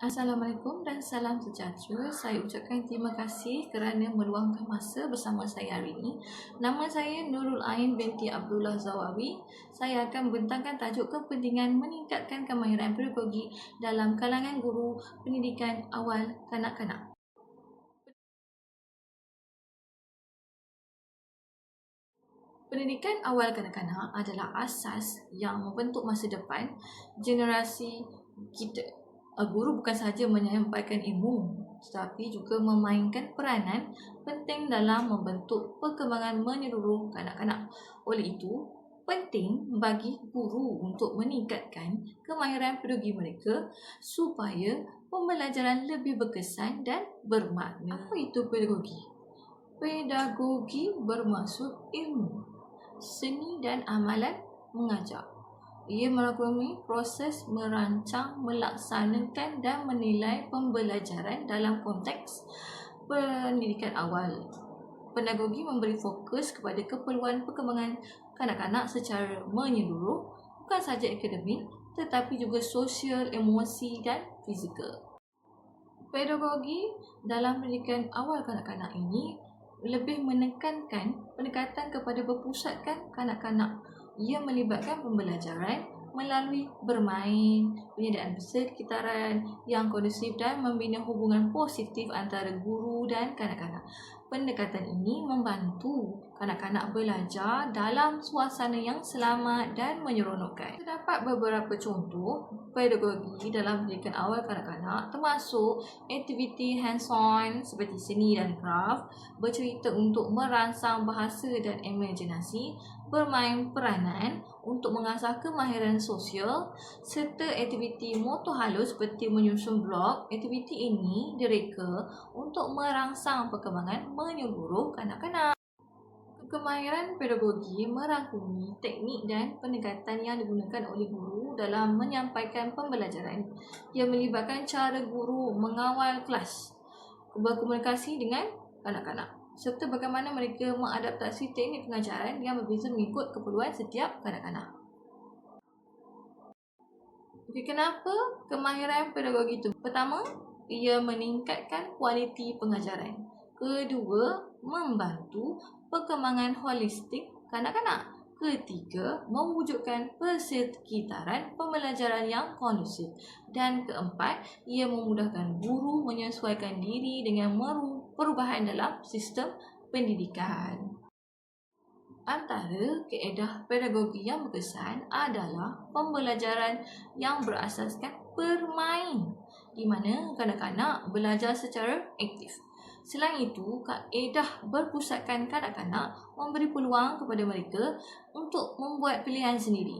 Assalamualaikum dan salam sejahtera. Saya ucapkan terima kasih kerana meluangkan masa bersama saya hari ini. Nama saya Nurul Ain binti Abdullah Zawawi. Saya akan membentangkan tajuk kepentingan meningkatkan kemahiran pedagogi dalam kalangan guru pendidikan awal kanak-kanak. Pendidikan awal kanak-kanak adalah asas yang membentuk masa depan generasi kita guru bukan sahaja menyampaikan ilmu tetapi juga memainkan peranan penting dalam membentuk perkembangan menyeluruh kanak-kanak. Oleh itu, penting bagi guru untuk meningkatkan kemahiran pedagogi mereka supaya pembelajaran lebih berkesan dan bermakna. Apa itu pedagogi? Pedagogi bermaksud ilmu, seni dan amalan mengajar ia melakoni proses merancang, melaksanakan dan menilai pembelajaran dalam konteks pendidikan awal. Pedagogi memberi fokus kepada keperluan perkembangan kanak-kanak secara menyeluruh, bukan sahaja akademik tetapi juga sosial, emosi dan fizikal. Pedagogi dalam pendidikan awal kanak-kanak ini lebih menekankan pendekatan kepada berpusatkan kanak-kanak ia melibatkan pembelajaran melalui bermain, penyediaan persekitaran yang kondusif dan membina hubungan positif antara guru dan kanak-kanak. Pendekatan ini membantu kanak-kanak belajar dalam suasana yang selamat dan menyeronokkan. Terdapat beberapa contoh pedagogi dalam pendidikan awal kanak-kanak termasuk aktiviti hands-on seperti seni dan craft, bercerita untuk merangsang bahasa dan imaginasi, bermain peranan untuk mengasah kemahiran sosial serta aktiviti motor halus seperti menyusun blog. Aktiviti ini direka untuk merangsang perkembangan menyeluruh kanak-kanak. Kemahiran pedagogi merangkumi teknik dan pendekatan yang digunakan oleh guru dalam menyampaikan pembelajaran yang melibatkan cara guru mengawal kelas, berkomunikasi dengan kanak-kanak serta bagaimana mereka mengadaptasi teknik pengajaran yang berbeza mengikut keperluan setiap kanak-kanak. Okay, kenapa kemahiran pedagogi itu? Pertama, ia meningkatkan kualiti pengajaran. Kedua, membantu perkembangan holistik kanak-kanak. Ketiga, mewujudkan persekitaran pembelajaran yang kondusif. Dan keempat, ia memudahkan guru menyesuaikan diri dengan perubahan dalam sistem pendidikan. Antara keedah pedagogi yang berkesan adalah pembelajaran yang berasaskan bermain di mana kanak-kanak belajar secara aktif. Selain itu, kaedah berpusatkan kanak-kanak memberi peluang kepada mereka untuk membuat pilihan sendiri.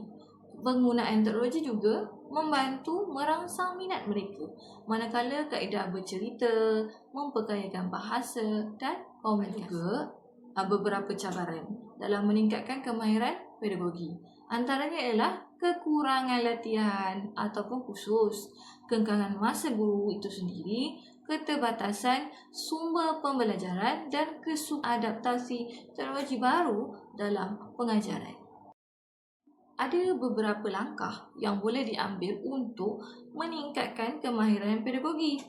Penggunaan teknologi juga membantu merangsang minat mereka. Manakala kaedah bercerita, memperkayakan bahasa dan komunikasi. Juga ah, beberapa cabaran dalam meningkatkan kemahiran pedagogi. Antaranya ialah kekurangan latihan ataupun khusus, kengkangan masa guru itu sendiri, keterbatasan sumber pembelajaran dan adaptasi teknologi baru dalam pengajaran. Ada beberapa langkah yang boleh diambil untuk meningkatkan kemahiran pedagogi.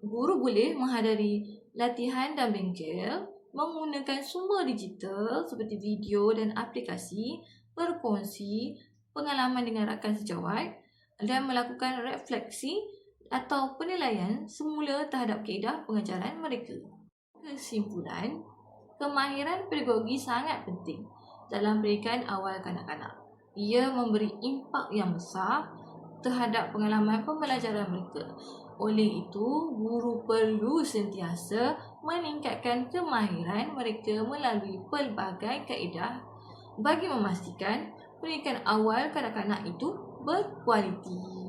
Guru boleh menghadiri latihan dan bengkel menggunakan sumber digital seperti video dan aplikasi, berkongsi pengalaman dengan rakan sejawat dan melakukan refleksi atau penilaian semula terhadap keedah pengajaran mereka. Kesimpulan, kemahiran pedagogi sangat penting dalam pendidikan awal kanak-kanak. Ia memberi impak yang besar terhadap pengalaman pembelajaran mereka. Oleh itu, guru perlu sentiasa meningkatkan kemahiran mereka melalui pelbagai kaedah bagi memastikan pendidikan awal kanak-kanak itu berkualiti.